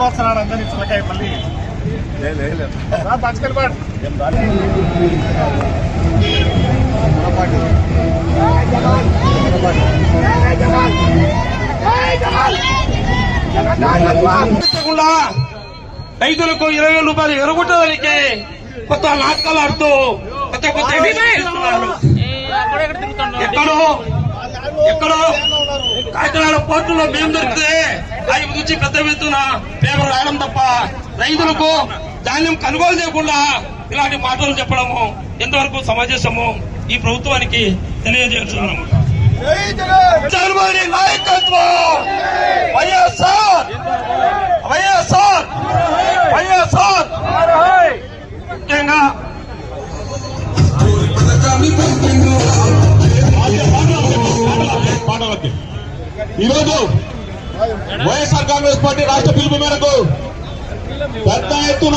వస్తున్నాడు అందరి మళ్ళీ. పాడు. రైతులకు ఇరవై వేల రూపాయలు ఎరగొట్టడానికి కొత్త నాటకాలు ఆడుతూ కొత్త కొత్త. ఎక్కడో ఎక్కడో కాకినాడ పోర్టులో మేము దొరికితే ఐదు గురించి పెద్ద ఎత్తున పేపర్ రాయడం తప్ప రైతులకు ధాన్యం కొనుగోలు చేయకుండా ఇలాంటి మాటలు చెప్పడము ఎంతవరకు సమంజసము ఈ ప్రభుత్వానికి తెలియజేస్తున్నాము చంద్రబాబు నాయకత్వం! వైఎస్ఆర్! వైఎస్ఆర్! వైఎస్ఆర్! ముఖ్యంగా పాటలకి. ఈరోజు వైఎస్ఆర్ కాంగ్రెస్ పార్టీ రాష్ట్ర పిలుపు మేరకు పెద్ద ఎత్తున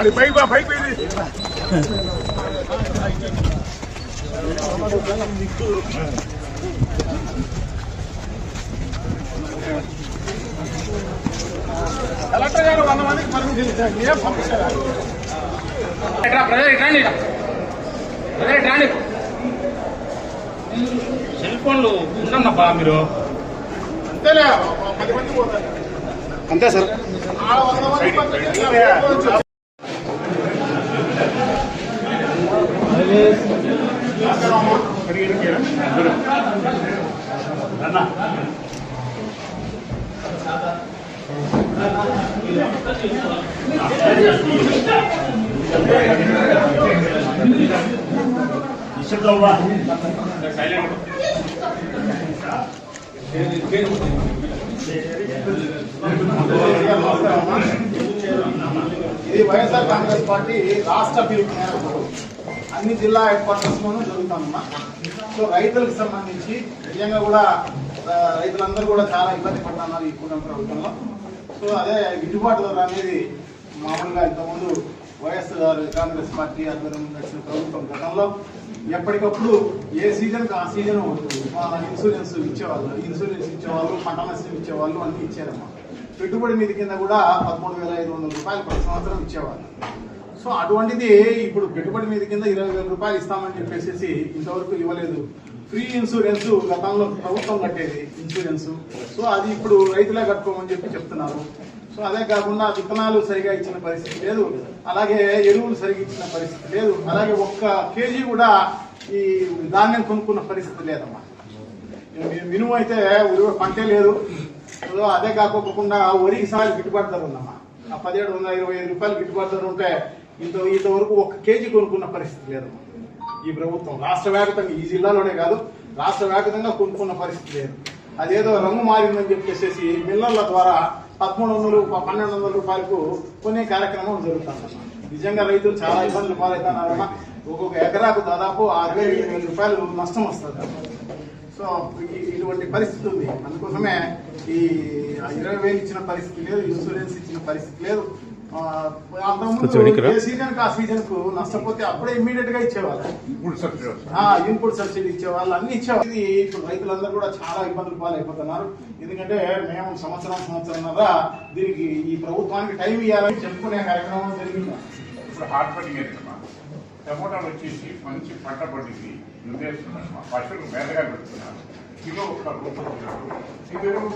अरे भाई बा भाई भाई కలెక్టర్ గారు వంద మందికి పర్మిషన్ ఇచ్చారు ఏం పంపించారు? ఇట్రా ప్రజలు ఇట్రండి ప్రజలు ఇట్రండి సెల్ ఫోన్లు ఉండన్నప్పా మీరు అంతేలే పది మంది పోతారు అంతే సార్ ఆ వంద మంది పర్మిషన్ ఇది వైఎస్ఆర్ కాంగ్రెస్ పార్టీ రాష్ట్ర పిలుపు మేరకు అన్ని జిల్లా హెడ్ క్వార్టర్స్ లోనూ జరుగుతుందమ్మా సో రైతులకు సంబంధించి నిజంగా కూడా రైతులందరూ కూడా చాలా ఇబ్బంది పడుతున్నారు ఈ కూటమి ప్రభుత్వంలో. సో అదే గిట్టుబాటు ధర అనేది మామూలుగా ఇంతకుముందు వైఎస్ఆర్ కాంగ్రెస్ పార్టీ ఆధ్వర్యం నడిచిన ప్రభుత్వం గతంలో ఎప్పటికప్పుడు ఏ సీజన్కి ఆ సీజన్ ఇన్సూరెన్స్ ఇచ్చేవాళ్ళు ఇన్సూరెన్స్ ఇచ్చేవాళ్ళు పంట నష్టం ఇచ్చేవాళ్ళు అన్నీ ఇచ్చారమ్మా. పెట్టుబడి మీద కింద కూడా పదమూడు వేల ఐదు వందల రూపాయలు ప్రతి సంవత్సరం ఇచ్చేవాళ్ళు. సో అటువంటిది ఇప్పుడు పెట్టుబడి మీద కింద ఇరవై వేల రూపాయలు ఇస్తామని చెప్పేసి ఇంతవరకు ఇవ్వలేదు. ఫ్రీ ఇన్సూరెన్స్ గతంలో ప్రభుత్వం కట్టేది ఇన్సూరెన్స్. సో అది ఇప్పుడు రైతులే కట్టుకోమని చెప్పి చెప్తున్నారు. సో అదే కాకుండా విత్తనాలు సరిగా ఇచ్చిన పరిస్థితి లేదు. అలాగే ఎరువులు సరిగా ఇచ్చిన పరిస్థితి లేదు. అలాగే ఒక్క కేజీ కూడా ఈ ధాన్యం కొనుక్కున్న పరిస్థితి లేదమ్మా. మినుము అయితే ఉరి పంటే లేదు. అదే కాకోకుండా వరికి సారి గిట్టుబాటు ధర ఉందమ్మా. ఆ పదిహేడు వందల ఇరవై ఐదు రూపాయలు గిట్టుబాటు ధర ఉంటే ఇంత ఇంతవరకు ఒక కేజీ కొనుక్కున్న పరిస్థితి లేదమ్మా ఈ ప్రభుత్వం రాష్ట్ర వ్యాప్తంగా ఈ జిల్లాలోనే కాదు రాష్ట్ర వ్యాప్తంగా కొనుక్కున్న పరిస్థితి లేదు. అదేదో రంగు మారిందని చెప్పేసి మిల్లర్ల ద్వారా పదమూడు వందలు పన్నెండు వందల రూపాయలకు కొనే కార్యక్రమం జరుగుతుందమ్మా నిజంగా రైతులు చాలా ఇబ్బందులు పాలవుతున్నారమ్మా ఒక్కొక్క ఎకరాకు దాదాపు ఆరు వేల ఏడు వేల రూపాయలు నష్టం వస్తుంది. సో ఇటువంటి పరిస్థితి ఉంది. అందుకోసమే ఈ ఇరవై వేలు ఇచ్చిన పరిస్థితి లేదు ఇన్సూరెన్స్ ఇచ్చిన పరిస్థితి లేదు. సీజన్కు ఆ సీజన్కు నష్టపోతే అప్పుడే ఇమ్మీడియట్గా ఇచ్చేవాళ్ళు. ఆ, ఇన్పుట్ సబ్సిడీ ఇచ్చేవాళ్ళు అన్ని ఇచ్చేవాళ్ళు. ఇది ఇప్పుడు రైతులందరూ కూడా చాలా ఇబ్బందులు పాలైపోతున్నారు. ఎందుకంటే మేము సంవత్సరం సంవత్సరంన్నర దీనికి ఈ ప్రభుత్వానికి టైం ఇవ్వాలని చెప్పుకునే కార్యక్రమం జరిగింది. ఇప్పుడు పట్టింగ్ ఏంటమ్మా టమోటాలు వచ్చేసి మంచి పంట పండింది. నిర్దేశిస్తున్నారమ్మా పశువులు మేతగా పెడుతున్నారు. కిలో ఒక రూపాయలు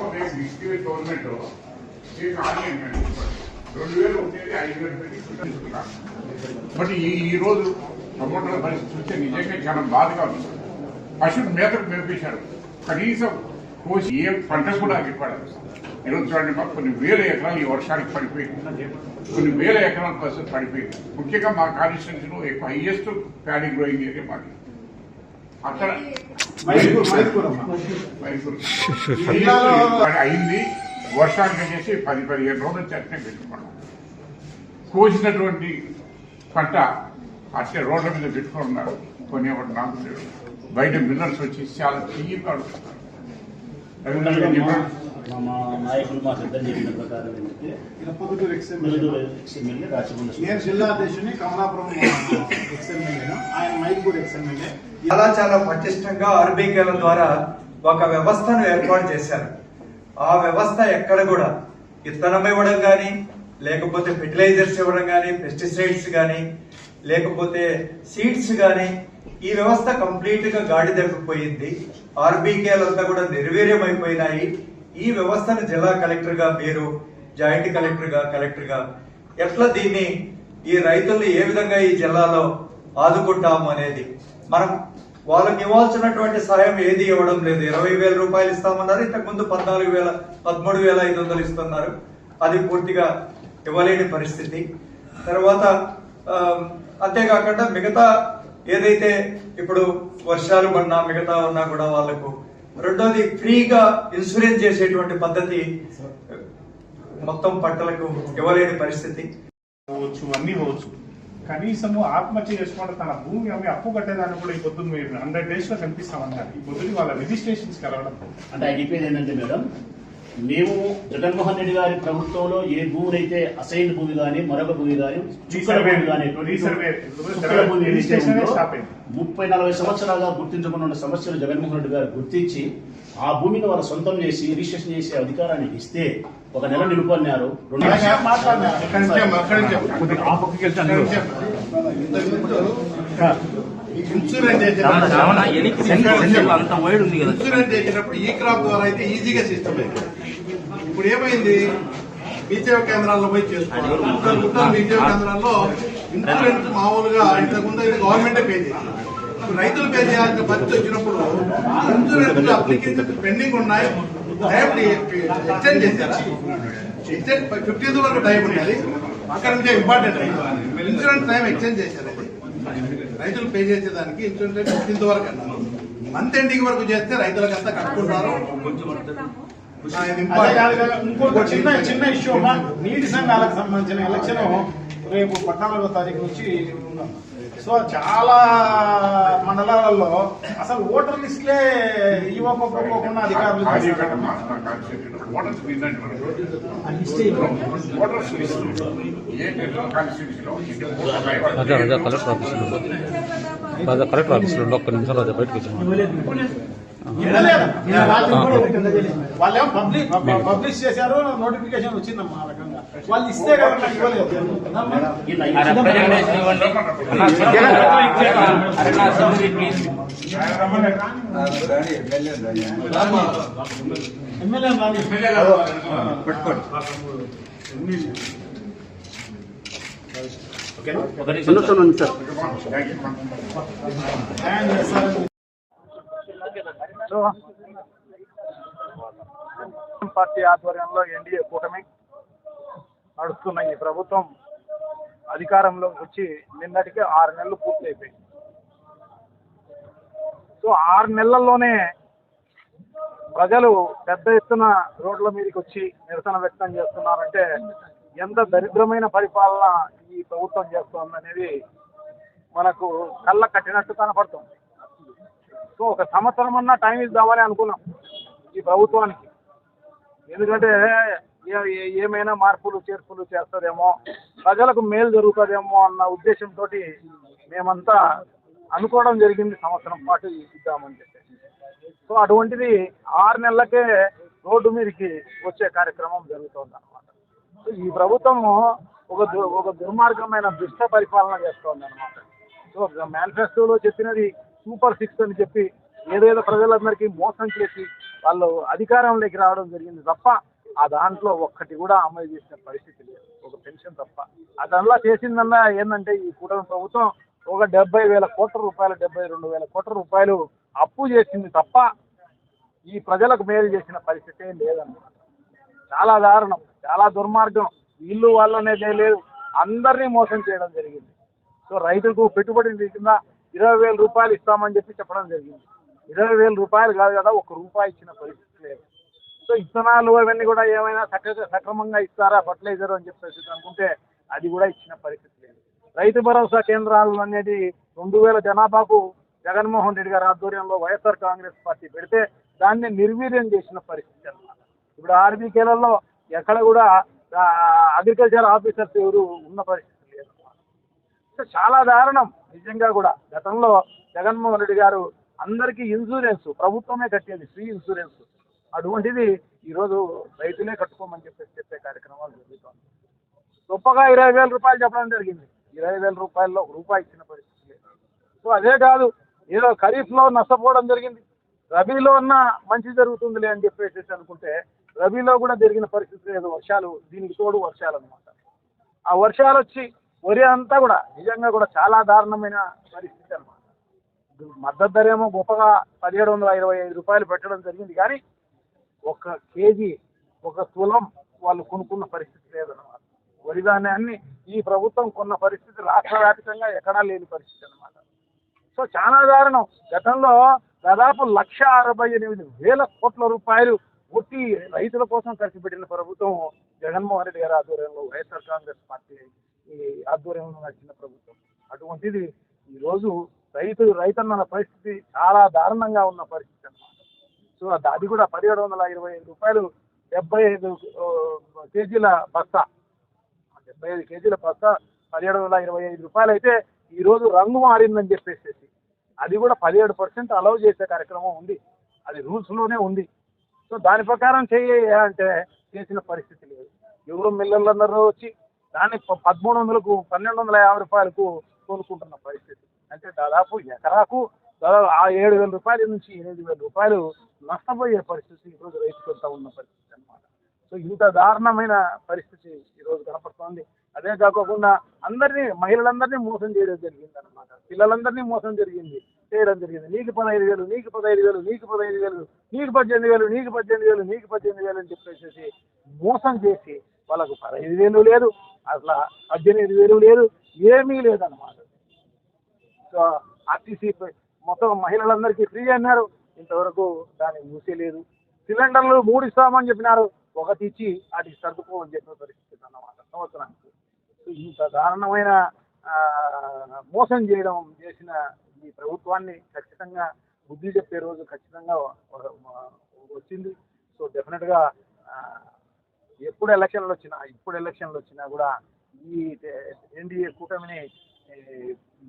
ఒక ఇస్తే గవర్నమెంట్ మీకు ఆన్లైన్ రెండు వేలు ఉండేది ఐదు వేలు పెట్టి బట్ ఈ ఈ రోజు టమోటాల పరిస్థితి చూస్తే నిజంగా చాలా బాధగా ఉంది. పశువులు మేతకు మేపించారు కనీసం కోసి ఏ పంట కూడా ఆగిపడదు. ఈరోజు చూడండి మాకు కొన్ని వేల ఎకరాలు ఈ వర్షానికి పడిపోయింది కొన్ని వేల ఎకరాల పరిస్థితి పడిపోయింది ముఖ్యంగా మా కాన్స్టిట్యూన్సీలో ఎక్కువ హైయెస్ట్ ప్యాడీ గ్రోయింగ్ ఏరియా మాది. అక్కడ మైసూర్ మైసూర్ అమ్మ. మైసూర్. జిల్లాలో- అది అయింది. వర్షానికి వచ్చేసి పది పదిహేను రోజులు చెట్నే పెట్టుకున్నాం. కోసినటువంటి పంట అట్టే రోడ్ల మీద పెట్టుకుని ఉన్నారు. కొనేవాడు నాకు తెలియదు. బయట మిల్లర్స్ వచ్చి చాలా రవీంద్ర చెప్పాడు మా నాయకులు మా చెప్పిన ప్రకారం నేను జిల్లా అధ్యక్షుని కమలాపురం ఎక్స్ఎమ్మెల్యేను ఆయన మైక్పూర్ ఎక్స్ఎమ్మెల్యే చాలా చాలా పటిష్టంగా ఆర్బీకేల ద్వారా ఒక వ్యవస్థను ఏర్పాటు చేశారు. ఆ వ్యవస్థ ఎక్కడ కూడా విత్తనం ఇవ్వడం కానీ లేకపోతే ఫెర్టిలైజర్స్ ఇవ్వడం కానీ పెస్టిసైడ్స్ కానీ లేకపోతే సీడ్స్ కానీ ఈ వ్యవస్థ కంప్లీట్గా గాడి తప్పిపోయింది ఆర్బీకేలంతా కూడా నిర్వీర్యం అయిపోయినాయి ఈ వ్యవస్థను జిల్లా కలెక్టర్గా మీరు జాయింట్ కలెక్టర్గా కలెక్టర్గా ఎట్లా దీన్ని ఈ రైతుల్ని ఏ విధంగా ఈ జిల్లాలో ఆదుకుంటాము అనేది మనం వాళ్ళకి ఇవ్వాల్సినటువంటి సాయం ఏది ఇవ్వడం లేదు. ఇరవై వేల రూపాయలు ఇస్తామన్నారు. ఇంతకు ముందు పద్నాలుగు వేల పదమూడు వేల ఐదు వందలు ఇస్తున్నారు. అది పూర్తిగా ఇవ్వలేని పరిస్థితి. తర్వాత అంతేకాకుండా మిగతా ఏదైతే ఇప్పుడు వర్షాలు పడినా మిగతా ఉన్నా కూడా వాళ్ళకు రెండోది ఫ్రీగా ఇన్సూరెన్స్ చేసేటువంటి పద్ధతి మొత్తం పంటలకు ఇవ్వలేని పరిస్థితి. అన్ని కనీసము ఆత్మహత్య చేసుకోవడం తన భూమి అమ్మి అప్పు కట్టేదాన్ని కూడా ఈ పొద్దున్న మీరు హండ్రెడ్ డేస్లో కనిపిస్తామన్నారు. ఈ పొద్దున్న వాళ్ళ రిజిస్ట్రేషన్స్ కలవడం. అంటే ఆయన చెప్పేది ఏంటంటే మేడం మేము జగన్మోహన్ రెడ్డి గారి ప్రభుత్వంలో ఏ భూములైతే అసైన్ భూమి కానీ మరొక భూమి కానీ ముప్పై నలభై సంవత్సరాలుగా గుర్తించకుండా ఉన్న సమస్యలు జగన్మోహన్ రెడ్డి గారు గుర్తించి ఆ భూమిని వాళ్ళ సొంతం చేసి రిజిస్ట్రేషన్ చేసే అధికారాన్ని ఇస్తే ఒక నెల నిలుపన్నారు. రెండు ఇన్సూరెన్స్ చేసేటప్పుడు ఈ క్రాప్ ద్వారా అయితే ఈజీగా సిస్టమ్ అయింది ఇప్పుడు ఏమైంది? మీసేవ కేంద్రాల్లో పోయి చేసుకోవాలి. మీసేవ కేంద్రాల్లో ఇన్సూరెన్స్ మామూలుగా ఇంతకుముందు అయితే గవర్నమెంటే పే చేసింది. రైతులు పే చేయాల్సిన పరిస్థితి వచ్చినప్పుడు ఇన్సూరెన్స్ అప్లికేషన్ పెండింగ్ ఉన్నాయి. టైం ఎక్స్టెండ్ చేశారా? ఎక్స్టెండ్ ఫిఫ్టీన్త్ వరకు టైం ఉన్నది. అక్కడ నుంచే ఇంపార్టెంట్ ఇన్సూరెన్స్ టైం ఎక్స్టెండ్ చేశారు రైతులు పే చేసేదానికి ఇన్సూరెన్స్ రేట్ ఫిఫ్టీన్త్ వరకు అన్నారు. మంత్ ఎండింగ్ వరకు చేస్తే రైతులకు అంతా కట్టుకుంటారు. ఇంకొక చిన్న చిన్న ఇష్యూ అమ్మా. నీటి సంఘాలకు సంబంధించిన ఎలక్షన్ రేపు పద్నాలుగో తారీఖు నుంచి ఉన్నాం. సో చాలా మండలాలలో అసలు ఓటర్ లిస్టులే ఇవ్వకపోకుండా అధికారులు ఓటర్స్ లిస్ట్ కలెక్టర్ ఆఫీసులో కలెక్టర్ ఆఫీసులో. ఒక్క నిమిషం రాజా బయటకు వచ్చి వాళ్ళేమో పబ్లిక్ పబ్లిష్ చేశారు నోటిఫికేషన్ వచ్చిందమ్మా ఆ రకంగా. వాళ్ళు ఇస్తే కదా నాకు ఇవ్వలేదు. ఎమ్మెల్యే చేస్తారని పార్టీ ఆధ్వర్యంలో ఎన్డీఏ కూటమి నడుస్తున్న ఈ ప్రభుత్వం అధికారంలోకి వచ్చి నిన్నటికి ఆరు నెలలు పూర్తయిపోయింది. సో ఆరు నెలల్లోనే ప్రజలు పెద్ద ఎత్తున రోడ్ల మీదకి వచ్చి నిరసన వ్యక్తం చేస్తున్నారంటే ఎంత దరిద్రమైన పరిపాలన ఈ ప్రభుత్వం చేస్తోందనేది మనకు కళ్ళ కట్టినట్టు కనపడుతుంది. సో ఒక సంవత్సరం అన్నా టైం ఇద్దామని అనుకున్నాం ఈ ప్రభుత్వానికి. ఎందుకంటే ఏ- ఏ- ఏమైనా మార్పులు చేర్పులు చేస్తుందేమో ప్రజలకు మేలు జరుగుతుందేమో అన్న ఉద్దేశంతో మేమంతా అనుకోవడం జరిగింది సంవత్సరం పాటు ఇద్దామని చెప్పి. సో అటువంటిది ఆరు నెలలకే రోడ్డు మీదకి వచ్చే కార్యక్రమం జరుగుతుంది అనమాట ఈ ప్రభుత్వం ఒక దు- ఒక దుర్మార్గమైన దుష్ట పరిపాలన చేస్తోంది అనమాట సో మేనిఫెస్టోలో చెప్పినది సూపర్ సిక్స్ అని చెప్పి ఏదేదో ప్రజలందరికీ మోసం చేసి వాళ్ళు అధికారంలోకి రావడం జరిగింది తప్ప ఆ దాంట్లో ఒక్కటి కూడా అమలు చేసిన పరిస్థితి లేదు. ఒక పెన్షన్ తప్ప. అదంతా చేసిందన్నా ఏంటంటే ఈ కూటమి ప్రభుత్వం ఒక డెబ్బై వేల కోట్ల రూపాయలు డెబ్బై రెండు వేల కోట్ల రూపాయలు అప్పు చేసింది తప్ప ఈ ప్రజలకు మేలు చేసిన పరిస్థితి లేదన్నమాట. చాలా దారుణం చాలా దుర్మార్గం. వీళ్ళు వాళ్ళు అనేది లేదు. అందరినీ మోసం చేయడం జరిగింది. సో రైతులకు పెట్టుబడి కింద ఇరవై వేల రూపాయలు ఇస్తామని చెప్పి చెప్పడం జరిగింది. ఇరవై వేల రూపాయలు కాదు కదా ఒక రూపాయి ఇచ్చిన పరిస్థితి లేదు. సో ఇత్తనాలు అవన్నీ కూడా ఏమైనా సక్ర సక్రమంగా ఇస్తారా ఫర్టిలైజర్ అని చెప్పేసి అనుకుంటే అది కూడా ఇచ్చిన పరిస్థితి లేదు. రైతు భరోసా కేంద్రాలు అనేది రెండు వేల జనాభాకు జగన్మోహన్ రెడ్డి గారి ఆధ్వర్యంలో వైఎస్ఆర్ కాంగ్రెస్ పార్టీ పెడితే దాన్ని నిర్వీర్యం చేసిన పరిస్థితి అనమాట ఇప్పుడు ఆర్బీకేలలో ఎక్కడ కూడా అగ్రికల్చర్ ఆఫీసర్స్ ఎవరు ఉన్న పరిస్థితి చాలా దారుణం. నిజంగా కూడా. గతంలో జగన్మోహన్ రెడ్డి గారు అందరికీ ఇన్సూరెన్స్ ప్రభుత్వమే కట్టేది ఫ్రీ ఇన్సూరెన్స్. అటువంటిది ఈరోజు రైతులే కట్టుకోమని చెప్పేసి చెప్పే కార్యక్రమాలు జరుగుతుంది. గొప్పగా ఇరవై వేల రూపాయలు చెప్పడం జరిగింది. ఇరవై వేల రూపాయల్లో ఒక రూపాయి ఇచ్చిన పరిస్థితి సో అదే కాదు ఏదో ఖరీఫ్లో నష్టపోవడం జరిగింది. రబీలో ఉన్న మంచి జరుగుతుందిలే అని చెప్పేసి అనుకుంటే రబీలో కూడా జరిగిన పరిస్థితి లేదు వర్షాలు దీనికి తోడు వర్షాలు అనమాట ఆ వర్షాలు వచ్చి వరి అంతా కూడా నిజంగా కూడా చాలా దారుణమైన పరిస్థితి అనమాట మద్దతు ధర ఏమో గొప్పగా పదిహేడు వందల ఇరవై ఐదు రూపాయలు పెట్టడం జరిగింది కానీ ఒక కేజీ ఒక తులం వాళ్ళు కొనుక్కున్న పరిస్థితి లేదన్నమాట. వరి ధాన్యాన్ని ఈ ప్రభుత్వం కొన్న పరిస్థితి రాష్ట్ర వ్యాప్తంగా ఎక్కడా లేని పరిస్థితి అన్నమాట. సో చాలా దారుణం. గతంలో దాదాపు లక్ష అరవై ఎనిమిది వేల కోట్ల రూపాయలు పూర్తి రైతుల కోసం ఖర్చు పెట్టిన ప్రభుత్వం జగన్మోహన్ రెడ్డి గారి ఆధ్వర్యంలో వైఎస్ఆర్ కాంగ్రెస్ పార్టీ ఆధ్వర్యంలో నడిచిన ప్రభుత్వం. అటువంటిది ఈరోజు రైతు రైతన్నల పరిస్థితి చాలా దారుణంగా ఉన్న పరిస్థితి అన్నమాట. సో అది- కూడా పదిహేడు వందల ఇరవై ఐదు రూపాయలు డెబ్బై ఐదు కేజీల బస్తా. డెబ్బై ఐదు కేజీల బస్తా పదిహేడు వందల ఇరవై ఐదు రూపాయలు అయితే ఈరోజు రంగు మారిందని చెప్పేసి అది కూడా పదిహేడు పర్సెంట్ అలౌ చేసే కార్యక్రమం ఉంది. అది రూల్స్లోనే ఉంది. సో దాని ప్రకారం చేయ అంటే చేసిన పరిస్థితి లేదు. ఎవరు మిల్లర్లందరూ వచ్చి దాన్ని పదమూడు వందలకు పన్నెండు వందల యాభై రూపాయలకు కోలుకుంటున్న పరిస్థితి. అంటే దాదాపు ఎకరాకు దాదాపు ఆ ఏడు వేల రూపాయల నుంచి ఎనిమిది వేల రూపాయలు నష్టపోయే పరిస్థితి ఈరోజు రైతులంతా ఉన్న పరిస్థితి అన్నమాట. సో ఇంత దారుణమైన పరిస్థితి ఈరోజు కనపడుతోంది. అదే కాకుండా అందరినీ మహిళలందరినీ మోసం చేయడం జరిగింది అనమాట పిల్లలందరినీ మోసం జరిగింది చేయడం జరిగింది. నీకు పదహైదు వేలు నీకు పదహైదు వేలు నీకు పదహైదు వేలు నీకు పద్దెనిమిది వేలు నీకు పద్దెనిమిది వేలు నీకు పద్దెనిమిది వేలు అని చెప్పేసి మోసం చేసి వాళ్ళకు పదహైదు వేలు లేదు అట్లా పద్దెనిమిది వేలు లేదు ఏమీ లేదన్నమాట. సో ఆర్టీసీ మొత్తం మహిళలందరికీ ఫ్రీ అన్నారు. ఇంతవరకు దాన్ని మూసేయలేదు సిలిండర్లు మూడు ఇస్తామని చెప్పినారు. ఒకటి ఇచ్చి వాటికి సర్దుకోమని చెప్పిన పరిస్థితి అన్నమాట సంవత్సరానికి. ఇంత దారుణమైన మోసం చేయడం చేసిన ఈ ప్రభుత్వాన్ని ఖచ్చితంగా బుద్ధి చెప్పే రోజు ఖచ్చితంగా వచ్చింది. సో డెఫినెట్గా ఎప్పుడు ఎలక్షన్లు వచ్చినా ఇప్పుడు ఎలక్షన్లు వచ్చినా కూడా ఈ ఎన్డీఏ కూటమిని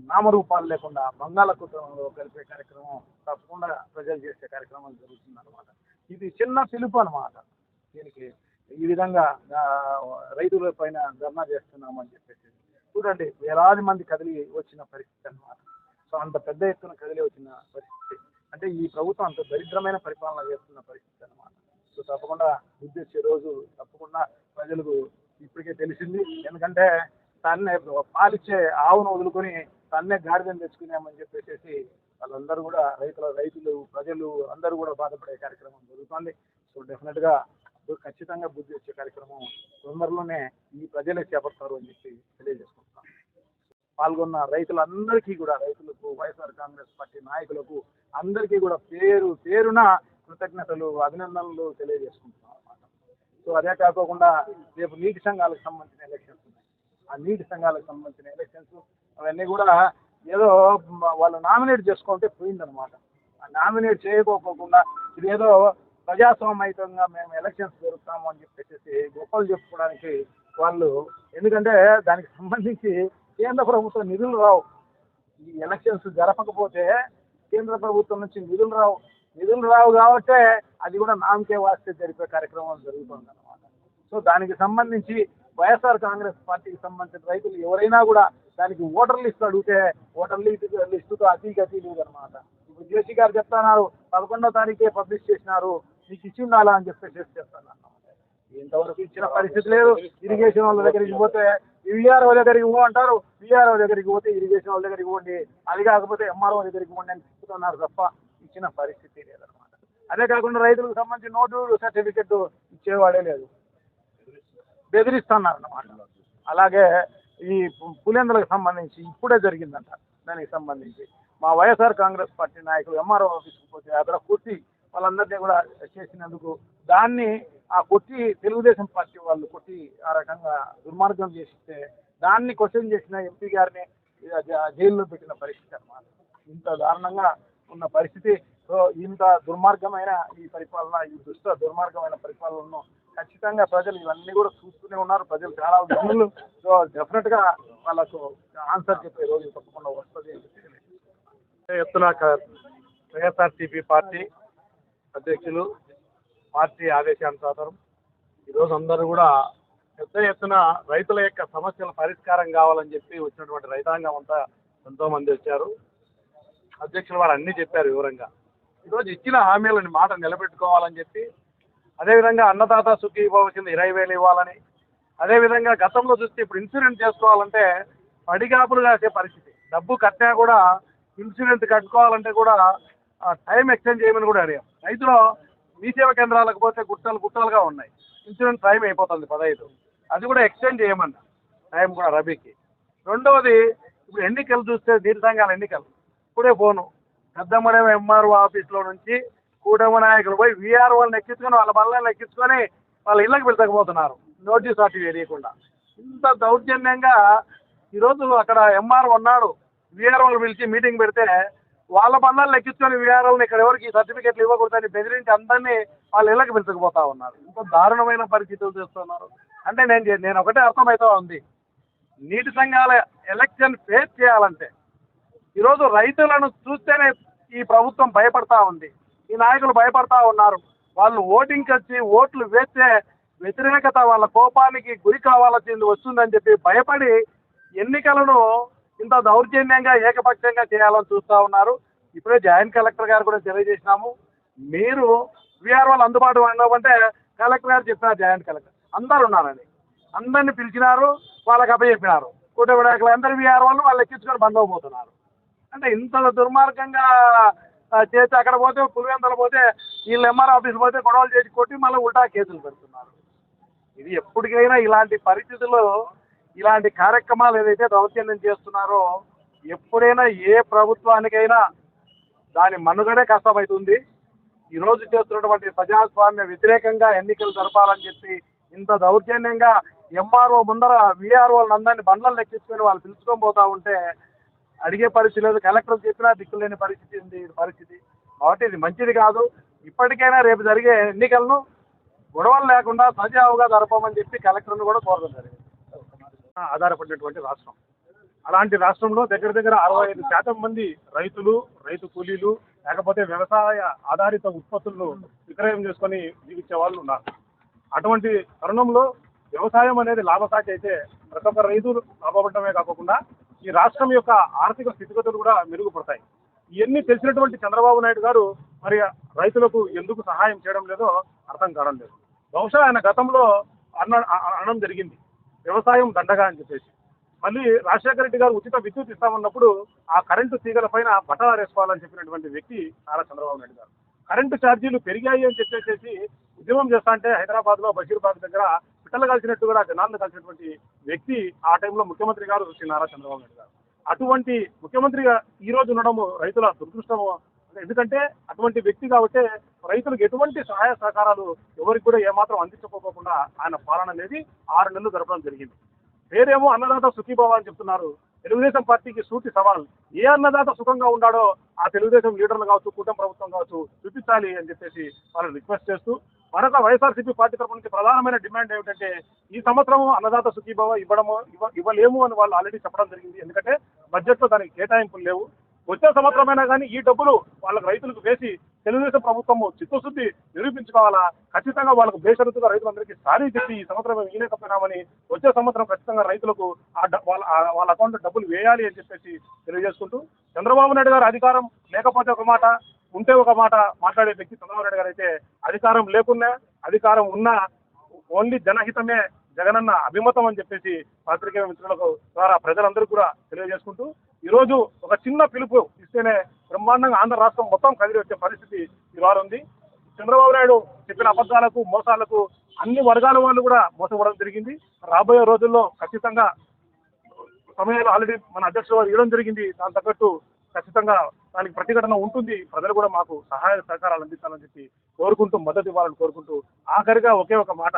నామరూపాలు లేకుండా బంగాళాఖాతంలో కలిపే కార్యక్రమం తప్పకుండా ప్రజలు చేసే కార్యక్రమం జరుగుతుంది అనమాట ఇది చిన్న పిలుపు అనమాట దీనికి ఈ విధంగా రైతుల పైన ధర్నా చేస్తున్నామని అని చెప్పేసి. చూడండి వేలాది మంది కదిలి వచ్చిన పరిస్థితి అన్నమాట. సో అంత పెద్ద ఎత్తున కదిలి వచ్చిన పరిస్థితి. అంటే ఈ ప్రభుత్వం అంత దరిద్రమైన పరిపాలన చేస్తున్న పరిస్థితి అన్నమాట. సో తప్పకుండా బుద్ధి వచ్చే రోజు తప్పకుండా ప్రజలకు ఇప్పటికే తెలిసింది. ఎందుకంటే తన్నే పాలిచ్చే ఆవును వదులుకొని తన్నే గాడిదని తెచ్చుకున్నామని చెప్పేసి వాళ్ళందరూ కూడా రైతుల రైతులు ప్రజలు అందరూ కూడా బాధపడే కార్యక్రమం జరుగుతుంది. సో డెఫినెట్గా ఖచ్చితంగా బుద్ధి వచ్చే కార్యక్రమం తొందరలోనే ఈ ప్రజలే చేపడతారు అని చెప్పి తెలియజేసుకుంటున్నాం. పాల్గొన్న రైతులందరికీ కూడా రైతులకు వైఎస్ఆర్ కాంగ్రెస్ పార్టీ నాయకులకు అందరికీ కూడా పేరు పేరున కృతజ్ఞతలు అభినందనలు తెలియజేసుకుంటున్నాం అన్నమాట. సో అదే కాకోకుండా రేపు నీటి సంఘాలకు సంబంధించిన ఎలక్షన్స్ ఉన్నాయి. ఆ నీటి సంఘాలకు సంబంధించిన ఎలక్షన్స్ అవన్నీ కూడా ఏదో వాళ్ళు నామినేట్ చేసుకుంటే పోయిందనమాట ఆ నామినేట్ చేయకోకుండా ఇదేదో ప్రజాస్వామ్యయుతంగా మేము ఎలక్షన్స్ జరుపుతాము అని చెప్పేసి గొప్పలు చెప్పుకోవడానికి వాళ్ళు ఎందుకంటే దానికి సంబంధించి కేంద్ర ప్రభుత్వం నిధులు రావు. ఈ ఎలక్షన్స్ జరపకపోతే కేంద్ర ప్రభుత్వం నుంచి నిధులు రావు. నిధులు రావు కాబట్టే అది కూడా నామకే వాస్తే జరిపే కార్యక్రమం జరుగుతుంది అనమాట సో దానికి సంబంధించి వైఎస్ఆర్ కాంగ్రెస్ పార్టీకి సంబంధించిన రైతులు ఎవరైనా కూడా దానికి ఓటర్ లిస్ట్ అడిగితే ఓటర్ లిస్ట్ లిస్టుతో అతి గతి లేదనమాట ఇప్పుడు జేసీ గారు చెప్తున్నారు పదకొండో తారీఖే పబ్లిష్ చేసినారు మీకు ఇచ్చి ఉండాలా అని చెప్పేసి చెప్తున్నారు ఇంతవరకు ఇచ్చిన పరిస్థితి లేదు ఇరిగేషన్ వాళ్ళ దగ్గరికి పోతే విఆర్ఓ దగ్గరికి పో అంటారు విఆర్ఓ దగ్గరికి పోతే ఇరిగేషన్ వాళ్ళ దగ్గరికి పోండి అది కాకపోతే ఎంఆర్ఓ దగ్గరికి పోండి అని చెప్తున్నారు తప్ప ఇచ్చిన పరిస్థితి లేదనమాట అదే కాకుండా రైతులకు సంబంధించి నోటు సర్టిఫికెట్ ఇచ్చేవాడే లేదు. బెదిరిస్తున్నారు అన్నమాట అలాగే ఈ పులేందులకు సంబంధించి ఇప్పుడే జరిగిందంట. దానికి సంబంధించి మా వైఎస్ఆర్ కాంగ్రెస్ పార్టీ నాయకులు ఎంఆర్ఓ ఆఫీస్కి పోతే అక్కడ కొట్టి వాళ్ళందరినీ కూడా చేసినందుకు దాన్ని ఆ కొట్టి తెలుగుదేశం పార్టీ వాళ్ళు కొట్టి ఆ రకంగా దుర్మార్గం చేసిస్తే దాన్ని క్వశ్చన్ చేసిన ఎంపీ గారిని జైల్లో పెట్టిన పరిస్థితి అన్నమాట. ఇంత దారుణంగా ఉన్న పరిస్థితి సో ఇంత దుర్మార్గమైన ఈ పరిపాలన ఈ దుష్ట దుర్మార్గమైన పరిపాలనను ఖచ్చితంగా ప్రజలు ఇవన్నీ కూడా చూస్తూనే ఉన్నారు. ప్రజలు చాలా సో డెఫినెట్గా వాళ్ళకు ఆన్సర్ చెప్పే రోజు తప్పకుండా వస్తుంది ఎత్తున వైఎస్ఆర్సీపీ పార్టీ అధ్యక్షులు పార్టీ ఆదేశానుసారం ఈరోజు అందరూ కూడా పెద్ద ఎత్తున రైతుల యొక్క సమస్యల పరిష్కారం కావాలని చెప్పి వచ్చినటువంటి రైతాంగం అంతా ఎంతో మంది వచ్చారు. అధ్యక్షులు వారు అన్నీ చెప్పారు వివరంగా. ఈరోజు ఇచ్చిన హామీలని మాట నిలబెట్టుకోవాలని చెప్పి అదేవిధంగా అన్నదాత సుఖీ ఇవ్వవలసింది ఇరవై వేలు ఇవ్వాలని అదేవిధంగా గతంలో చూస్తే ఇప్పుడు ఇన్సూరెన్స్ చేసుకోవాలంటే పడిగాపులు కాసే పరిస్థితి. డబ్బు కట్టినా కూడా ఇన్సూరెన్స్ కట్టుకోవాలంటే కూడా ఆ, టైం ఎక్స్టెండ్ చేయమని కూడా అడిగాం. రైతులు మీ సేవ కేంద్రాలకు పోతే గుట్టలు గుట్టలుగా ఉన్నాయి. ఇన్సూరెన్స్ టైం అయిపోతుంది పదహైదు. అది కూడా ఎక్స్టెండ్ చేయమన్నా టైం కూడా రబీకి. రెండవది ఇప్పుడు ఎన్నికలు చూస్తే నీటి సంఘాల ఎన్నికలు. ఇప్పుడే ఫోను. పెద్దమ్మడేమో ఎంఆర్ఓ ఆఫీస్లో నుంచి కూటమి నాయకులు పోయి వీఆర్ఓలను ఎక్కించుకొని వాళ్ళ బల్లని ఎక్కించుకొని వాళ్ళ ఇళ్ళకి పిలుచకపోతున్నారు. నోటీస్ అటు వేయకుండా ఇంత దౌర్జన్యంగా ఈరోజు అక్కడ ఎంఆర్ ఉన్నాడు. వీఆర్ఓలు పిలిచి మీటింగ్ పెడితే వాళ్ళ బంధాలు లెక్కించుకొని వీఆర్ఓని ఇక్కడ ఎవరికి సర్టిఫికెట్లు ఇవ్వకూడదని బెదిరించి అందరినీ వాళ్ళ ఇళ్ళకి పిలుచుకుపోతా ఉన్నారు. ఇంత దారుణమైన పరిస్థితులు చేస్తున్నారు. అంటే నేను చే- నేను ఒకటే అర్థమవుతా ఉంది. నీటి సంఘాల ఎలక్షన్ ఫేస్ చేయాలంటే ఈరోజు రైతులను చూస్తేనే ఈ ప్రభుత్వం భయపడతా ఉంది. ఈ నాయకులు భయపడతా ఉన్నారు. వాళ్ళు ఓటింగ్కి వచ్చి ఓట్లు వేస్తే వ్యతిరేకత వాళ్ళ కోపానికి గురి కావాల్సింది వస్తుందని చెప్పి భయపడి ఎన్నికలను ఇంత దౌర్జన్యంగా ఏకపక్షంగా చేయాలని చూస్తూ ఉన్నారు. ఇప్పుడే జాయింట్ కలెక్టర్ గారు కూడా తెలియజేసినాము. మీరు వీఆర్ వాళ్ళు అందుబాటు ఉండవంటే కలెక్టర్ గారు చెప్పినారు జాయింట్ కలెక్టర్. అందరు ఉన్నారని అందరిని పిలిచినారు వాళ్ళకి అప్పచెప్పినారు. కూటమి నాయకులు అందరు వీఆర్ వాళ్ళు వాళ్ళు ఎక్కించుకొని బంద్ అవబోతున్నారు అంటే ఇంత దుర్మార్గంగా చేసి అక్కడ పోతే పులివెంతలు పోతే వీళ్ళు ఎంఆర్ ఆఫీస్ పోతే గొడవలు చేసి కొట్టి మళ్ళీ ఉల్టా కేసులు పెడుతున్నారు. ఇది ఎప్పటికైనా ఇలాంటి పరిస్థితుల్లో ఇలాంటి కార్యక్రమాలు ఏదైతే దౌర్జన్యం చేస్తున్నారో ఎప్పుడైనా ఏ ప్రభుత్వానికైనా దాని మనుగడే కష్టమవుతుంది ఈరోజు చేస్తున్నటువంటి ప్రజాస్వామ్య వ్యతిరేకంగా ఎన్నికలు జరపాలని చెప్పి ఇంత దౌర్జన్యంగా ఎంఆర్ఓ ముందర విఆర్ఓ అందరినీ బండ్లను లెక్కించుకొని వాళ్ళు పిలుచుకొని పోతా ఉంటే అడిగే పరిస్థితి లేదు. కలెక్టర్ చెప్పినా దిక్కులేని పరిస్థితి ఉంది. పరిస్థితి. కాబట్టి ఇది మంచిది కాదు. ఇప్పటికైనా రేపు జరిగే ఎన్నికలను గొడవలు లేకుండా సజావుగా జరపమని చెప్పి కలెక్టర్ను కూడా కోరడం జరిగింది. ఆధారపడినటువంటి రాష్ట్రం. అలాంటి రాష్ట్రంలో దగ్గర దగ్గర అరవై ఐదు శాతం మంది రైతులు రైతు కూలీలు లేకపోతే వ్యవసాయ ఆధారిత ఉత్పత్తులను విక్రయం చేసుకొని జీవించే వాళ్ళు ఉన్నారు. అటువంటి తరుణంలో వ్యవసాయం అనేది లాభసాటి అయితే ప్రతి ఒక్క రైతు లాభపడటమే కాకుండా ఈ రాష్ట్రం యొక్క ఆర్థిక స్థితిగతులు కూడా మెరుగుపడతాయి. ఇవన్నీ తెలిసినటువంటి చంద్రబాబు నాయుడు గారు మరి రైతులకు ఎందుకు సహాయం చేయడం లేదో అర్థం కావడం లేదు. బహుశా ఆయన గతంలో అన్న అనం అనడం జరిగింది. వ్యవసాయం దండగా అని చెప్పేసి. మళ్ళీ రాజశేఖర రెడ్డి గారు ఉచిత విద్యుత్ ఇస్తామన్నప్పుడు ఆ కరెంటు తీగల పైన బట్టలారేసుకోవాలని చెప్పినటువంటి వ్యక్తి నారా చంద్రబాబు నాయుడు గారు. కరెంటు ఛార్జీలు పెరిగాయి అని చెప్పేసి ఉద్యమం చేస్తా అంటే హైదరాబాద్లో బషీర్బాగ్ దగ్గర పిట్టలు కలిసినట్టు కూడా జనాలను కలిసినటువంటి వ్యక్తి ఆ టైంలో ముఖ్యమంత్రి గారు శ్రీ నారా చంద్రబాబు నాయుడు గారు. అటువంటి ముఖ్యమంత్రిగా ఈ రోజు ఉండడము రైతుల దురదృష్టము. ఎందుకంటే అటువంటి వ్యక్తి కాబట్టి రైతులకు ఎటువంటి సహాయ సహకారాలు ఎవరికి కూడా ఏమాత్రం అందించకపోకుండా ఆయన పాలన అనేది ఆరు నెలలు జరపడం జరిగింది. వేరేమో అన్నదాత సుఖీభావ అని చెప్తున్నారు. తెలుగుదేశం పార్టీకి సూటి సవాల్. ఏ అన్నదాత సుఖంగా ఉన్నాడో ఆ తెలుగుదేశం లీడర్లు కావచ్చు కూటమి ప్రభుత్వం కావచ్చు చూపించాలి అని చెప్పేసి వాళ్ళని రిక్వెస్ట్ చేస్తూ మరొక వైఎస్ఆర్సీపీ పార్టీ తరపు నుంచి ప్రధానమైన డిమాండ్ ఏమిటంటే ఈ సంవత్సరం అన్నదాత సుఖీభవ ఇవ్వడము ఇవ్వ ఇవ్వలేము అని వాళ్ళు ఆల్రెడీ చెప్పడం జరిగింది. ఎందుకంటే బడ్జెట్లో దానికి కేటాయింపులు లేవు. వచ్చే సంవత్సరమైనా కానీ ఈ డబ్బులు వాళ్ళకి రైతులకు వేసి తెలుగుదేశం ప్రభుత్వం చిత్తశుద్ధి నిరూపించుకోవాలా? ఖచ్చితంగా వాళ్ళకు బేషరతుగా రైతులందరికీ సారీ చెప్పి ఈ సంవత్సరం వేయలేకపోయినామని ఇవ్వలేకపోయినామని వచ్చే సంవత్సరం ఖచ్చితంగా రైతులకు ఆ వాళ్ళ వాళ్ళ అకౌంట్ డబ్బులు వేయాలి అని చెప్పేసి తెలియజేసుకుంటూ చంద్రబాబు నాయుడు గారు అధికారం లేకపోతే ఒక మాట ఉంటే ఒక మాట మాట్లాడే వ్యక్తి చంద్రబాబు నాయుడు గారు అయితే అధికారం లేకున్నా అధికారం ఉన్నా ఓన్లీ జనహితమే జగనన్న అభిమతం అని చెప్పేసి పాత్రికేయ మిత్రులకు ద్వారా ప్రజలందరూ కూడా తెలియజేసుకుంటూ ఈ రోజు ఒక చిన్న పిలుపు ఇస్తేనే బ్రహ్మాండంగా ఆంధ్ర రాష్ట్రం మొత్తం కదిలి వచ్చే పరిస్థితి ఈ ఉంది. చంద్రబాబు నాయుడు చెప్పిన అబద్ధాలకు మోసాలకు అన్ని వర్గాల వాళ్ళు కూడా మోసపోవడం జరిగింది. రాబోయే రోజుల్లో ఖచ్చితంగా సమయాలు ఆల్రెడీ మన అధ్యక్షుడు వారు ఇవ్వడం జరిగింది. దాని తగ్గట్టు ఖచ్చితంగా దానికి ప్రతిఘటన ఉంటుంది. ప్రజలు కూడా మాకు సహాయ సహకారాలు అందిస్తారని చెప్పి కోరుకుంటూ మద్దతు ఇవ్వాలని కోరుకుంటూ ఆఖరిగా ఒకే ఒక మాట.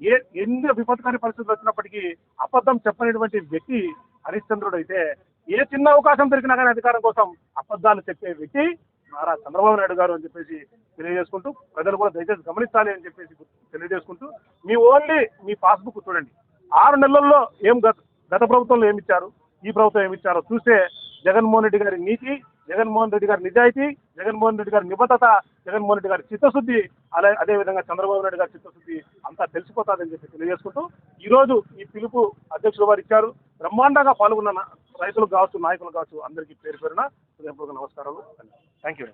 ఏ ఎన్ని విపత్కర పరిస్థితులు వచ్చినప్పటికీ అబద్ధం చెప్పనటువంటి వ్యక్తి హరిశ్చంద్రుడు అయితే ఏ చిన్న అవకాశం దొరికినా కానీ అధికారం కోసం అబద్ధాలు చెప్పే వ్యక్తి నారా చంద్రబాబు నాయుడు గారు అని చెప్పేసి తెలియజేసుకుంటూ ప్రజలు కూడా దయచేసి గమనించాలి అని చెప్పేసి తెలియజేసుకుంటూ మీ ఓన్లీ మీ పాస్బుక్ చూడండి. ఆరు నెలల్లో ఏం గత గత ప్రభుత్వంలో ఏమి ఇచ్చారు? ఈ ప్రభుత్వం ఏమి ఇచ్చారో చూస్తే జగన్మోహన్ రెడ్డి గారి నీతి జగన్మోహన్ రెడ్డి గారి నిజాయితీ జగన్మోహన్ రెడ్డి గారి నిబద్ధత జగన్మోహన్ రెడ్డి గారి చిత్తశుద్ధి అలా అదే విధంగా చంద్రబాబు నాయుడు గారి చిత్తశుద్ధి అంతా తెలిసిపోతాదని చెప్పి తెలియజేసుకుంటూ ఈరోజు ఈ పిలుపు అధ్యక్షులు వారు ఇచ్చారు. బ్రహ్మాండంగా పాల్గొన్న రైతులు రైతులకు కావచ్చు నాయకులు కావచ్చు అందరికీ పేరు పేరున హృదయపూర్వక నమస్కారాలు థ్యాంక్ యూ